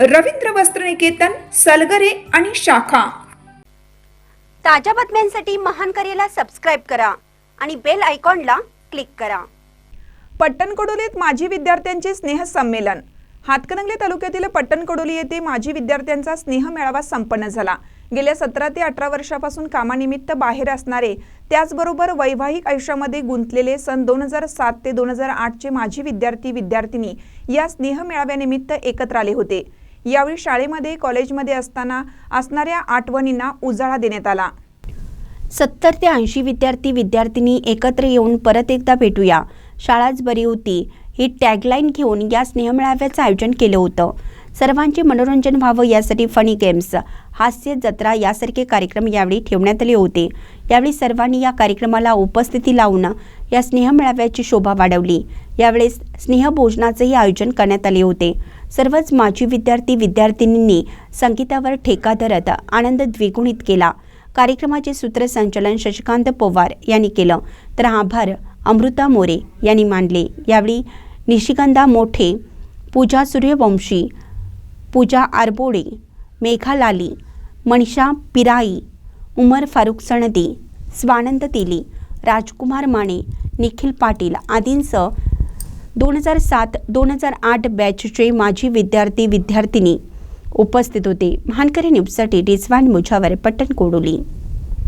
रवींद्र वस्त्रनिकेतन सलगरे आणि शाखा. ताज्या बातम्यांसाठी महान करेला सबस्क्राईब करा आणि बेल आयकॉनला क्लिक करा. पट्टणकडोलीत माजी विद्यार्थ्यांचे स्नेहसंमेलन. हातकणंगले तालुक्यातील पट्टणकडोली येथे माजी विद्यार्थ्यांचा स्नेह मेळावा संपन्न झाला. गेल्या सतरा ते अठरा वर्षापासून कामानिमित्त बाहेर असणारे त्याचबरोबर वैवाहिक आयुष्यामध्ये गुंतलेले सन दोन हजार सात ते दोन हजार आठचे माजी विद्यार्थी विद्यार्थिनी या स्नेह मेळाव्यानिमित्त एकत्र आले होते. यावेळी शाळेमध्ये कॉलेजमध्ये असताना असणाऱ्या आठवणींना उजाळा देण्यात आला. सत्तर ते ऐंशी विद्यार्थी विद्यार्थिनी एकत्र येऊन परत एकदा भेटूया. शाळाच बरी होती. ही टॅगलाईन घेऊन या स्नेहमेळाव्याचं आयोजन केलं होतं. सर्वांचे मनोरंजन व्हावं यासाठी फनी गेम्स हास्य जत्रा यासारखे कार्यक्रम यावेळी ठेवण्यात आले होते. यावेळी सर्वांनी या कार्यक्रमाला उपस्थिती लावून या स्नेहमेळाव्याची शोभा वाढवली. यावेळेस स्नेहभोजनाचंही आयोजन करण्यात आले होते. सर्वच माजी विद्यार्थी विद्यार्थिनींनी संगीतावर ठेका धरत आनंद द्विगुणित केला. कार्यक्रमाचे सूत्रसंचालन शशिकांत पवार यांनी केलं तर आभार अमृता मोरे यांनी मानले. यावेळी निशिगंधा मोठे पूजा सूर्यवंशी पूजा आरबोडे मेघा लाली मनीषा पिराई उमर फारुख सणदी स्वानंद तेली राजकुमार माने निखिल पाटील आदींसह दोन हजार सात दोन हजार आठ बॅचचे माजी विद्यार्थी विद्यार्थिनी उपस्थित होते. महानकरी न्यूजसाठी रिझवान मुझावर पट्टण कोडोली.